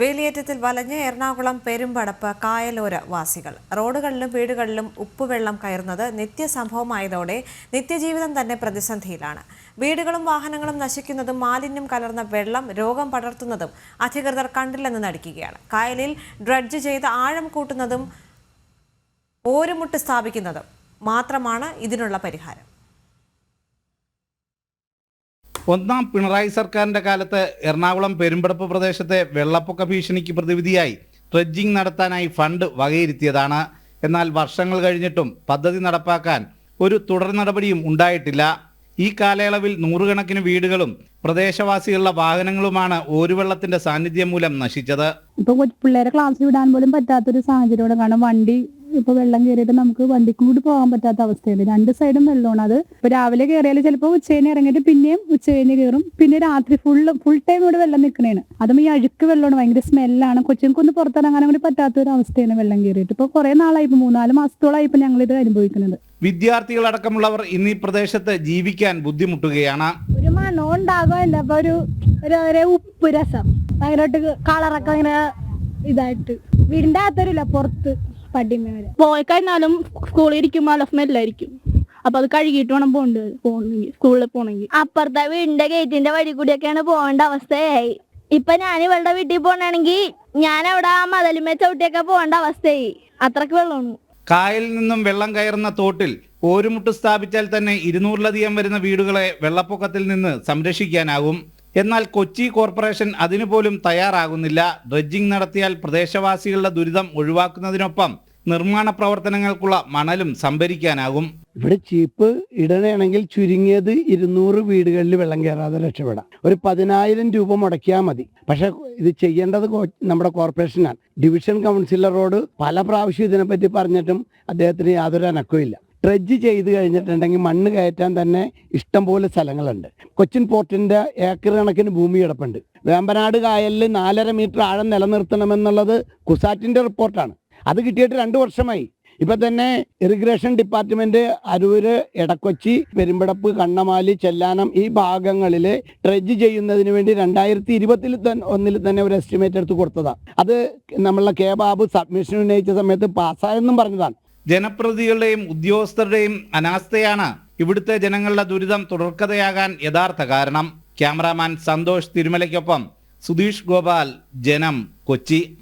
വേലിയേറ്റത്തിൽ വലഞ്ഞ് എറണാകുളം പെരുമ്പടപ്പ് കായലോര വാസികൾ റോഡുകളിലും വീടുകളിലും ഉപ്പുവെള്ളം കയറുന്നത് നിത്യസംഭവമായതോടെ നിത്യജീവിതം തന്നെ പ്രതിസന്ധിയിലാണ്. വീടുകളും വാഹനങ്ങളും നശിക്കുന്നതും മാലിന്യം കലർന്ന വെള്ളം രോഗം പടർത്തുന്നതും അധികൃതർ കണ്ടില്ലെന്ന് നടിക്കുകയാണ്. കായലിൽ ഡ്രഡ്ജ് ചെയ്ത് ആഴം കൂട്ടുന്നതും ഓരുമുട്ട് സ്ഥാപിക്കുന്നതും മാത്രമാണ് ഇതിനുള്ള പരിഹാരം. ഒന്നാം പിണറായി സർക്കാരിന്റെ കാലത്ത് എറണാകുളം പെരുമ്പടപ്പ് പ്രദേശത്തെ വെള്ളപ്പൊക്ക ഭീഷണിക്ക് പ്രതിവിധിയായി ട്രെഡ്ജിംഗ് നടത്താനായി ഫണ്ട് വകയിരുത്തിയതാണ്. എന്നാൽ വർഷങ്ങൾ കഴിഞ്ഞിട്ടും പദ്ധതി നടപ്പാക്കാൻ ഒരു തുടർ നടപടിയും ഉണ്ടായിട്ടില്ല. ഈ കാലയളവിൽ നൂറുകണക്കിന് വീടുകളും പ്രദേശവാസികളുടെ വാഹനങ്ങളുമാണ് ഓരുവെള്ളത്തിന്റെ സാന്നിധ്യം മൂലം നശിച്ചത്. ഇപ്പൊ പിള്ളേരെ ക്ലാസ്സിൽ വിടാൻ പോലും പറ്റാത്തൊരു സാഹചര്യം കാരണം വണ്ടി ഇപ്പൊ വെള്ളം കയറിയിട്ട് നമുക്ക് വണ്ടിക്കും കൂടി പോകാൻ പറ്റാത്ത അവസ്ഥയുണ്ട് രണ്ട് സൈഡും വെള്ളമാണ്. അത് ഇപ്പൊ രാവിലെ കയറിയാൽ ചിലപ്പോൾ ഉച്ച കഴിഞ്ഞ് ഇറങ്ങിയിട്ട് പിന്നെയും ഉച്ച കഴിഞ്ഞ് കയറും പിന്നെ രാത്രി ഫുള്ള് ഫുൾ ടൈം ഇവിടെ വെള്ളം നിൽക്കണേണ്. അതും ഈ അഴുക്ക് വെള്ളമാണ്. ഭയങ്കര സ്മെല്ലാണ് കൊച്ചുങ്ങൾക്കൊന്ന് പുറത്തിറങ്ങാനും കൂടി പറ്റാത്ത ഒരു അവസ്ഥയാണ് വെള്ളം കയറിയിട്ട് ഇപ്പൊ കുറെ നാളായി. മൂന്നാൽ മാസത്തോളായി ഇപ്പൊ ഞങ്ങൾ ഇത് അനുഭവിക്കുന്നത് വിദ്യാർത്ഥികളടക്കമുള്ളവർ ഇന്ന് ഈ പ്രദേശത്ത് ജീവിക്കാൻ ബുദ്ധിമുട്ടുകയാണ്. ഒരു മണം ഉണ്ടാകുമല്ല അപ്പൊ ഒരു ഉപ്പ് രസം. ഭയങ്കരമായിട്ട് കളറൊക്കെ ഇങ്ങനെ ഇതായിട്ട്. വീടിന്റെ അകത്തരില്ല പുറത്ത്. പടിമേലെ. പോയി കഴിഞ്ഞാലും സ്കൂളിൽ ഇരിക്കുമ്പോൾ നല്ല സ്മെല്ലായിരിക്കും അപ്പൊ അത് കഴുകിയിട്ട് വേണം പോണ്ട് പോകണമെങ്കിൽ സ്കൂളിൽ പോകണമെങ്കിൽ. അപ്പുറത്തെ വീടിന്റെ ഗേറ്റിന്റെ വഴി കൂടിയൊക്കെയാണ് പോകേണ്ട അവസ്ഥയായി. ഇപ്പൊ ഞാൻ ഇവളുടെ വീട്ടിൽ പോകണമെങ്കിൽ ഞാൻ അവിടെ ആ മതലിമ ചവിട്ടിയൊക്കെ പോകേണ്ട അവസ്ഥയായി. അത്രയ്ക്ക് വെള്ളമാണ് കായലിൽ നിന്നും വെള്ളം കയറുന്ന തോട്ടിൽ ഒരു ഓരുമുട്ട് സ്ഥാപിച്ചാൽ തന്നെ ഇരുന്നൂറിലധികം വരുന്ന വീടുകളെ വെള്ളപ്പൊക്കത്തിൽ നിന്ന് സംരക്ഷിക്കാനാകും. എന്നാൽ കൊച്ചി കോർപ്പറേഷൻ അതിനു പോലും തയ്യാറാകുന്നില്ല. ഡ്രഡ്ജിംഗ് നടത്തിയാൽ പ്രദേശവാസികളുടെ ദുരിതം ഒഴിവാക്കുന്നതിനൊപ്പം നിർമ്മാണ പ്രവർത്തനങ്ങൾക്കുള്ള മണലും സംഭരിക്കാനാകും. ഇവിടെ ചീപ്പ് ഇടണമെങ്കിൽ ചുരുങ്ങിയത് ഇരുന്നൂറ് വീടുകളിൽ വെള്ളം കയറാതെ രക്ഷപ്പെടാം. ഒരു പതിനായിരം രൂപ മുടക്കിയാൽ മതി. പക്ഷെ ഇത് ചെയ്യേണ്ടത് നമ്മുടെ കോർപ്പറേഷനാണ്. ഡിവിഷൻ കൗൺസിലറോട് പല പ്രാവശ്യം ഇതിനെപ്പറ്റി പറഞ്ഞിട്ടും അദ്ദേഹത്തിന് യാതൊരു അനക്കവും ട്രെഡ്ജ് ചെയ്ത് കഴിഞ്ഞിട്ടുണ്ടെങ്കിൽ മണ്ണ് കയറ്റാൻ തന്നെ ഇഷ്ടംപോലെ സ്ഥലങ്ങളുണ്ട്. കൊച്ചിൻ പോർട്ടിന്റെ ഏക്കർ കണക്കിന് ഭൂമി കിടപ്പുണ്ട്. വേമ്പനാട് കായലിൽ നാലര മീറ്റർ ആഴം നിലനിർത്തണമെന്നുള്ളത് കുസാറ്റിന്റെ റിപ്പോർട്ടാണ്. അത് കിട്ടിയിട്ട് രണ്ട് വർഷമായി. ഇപ്പം തന്നെ ഇറിഗ്രേഷൻ ഡിപ്പാർട്ട്മെന്റ് അരൂര് എടക്കൊച്ചി പെരുമ്പടപ്പ് കണ്ണമാലി ചെല്ലാനം ഈ ഭാഗങ്ങളിൽ ട്രെഡ്ജ് ചെയ്യുന്നതിന് വേണ്ടി രണ്ടായിരത്തി ഇരുപത്തിൽ തന്നെ ഒന്നിൽ തന്നെ ഒരു എസ്റ്റിമേറ്റ് എടുത്ത് കൊടുത്തതാണ് അത് നമ്മളെ കെ ബാബു സബ്മിഷൻ ഉന്നയിച്ച സമയത്ത് പാസ്സായെന്നും പറഞ്ഞതാണ്. ജനപ്രതിനിധികളുടെയും ഉദ്യോഗസ്ഥരുടെയും അനാസ്ഥയാണ് ഇവിടുത്തെ ജനങ്ങളുടെ ദുരിതം തുടർക്കഥയാകാൻ യഥാർത്ഥ കാരണം. ക്യാമറാമാൻ സന്തോഷ് തിരുമലയ്ക്കൊപ്പം സുധീഷ് ഗോപാൽ ജനം കൊച്ചി.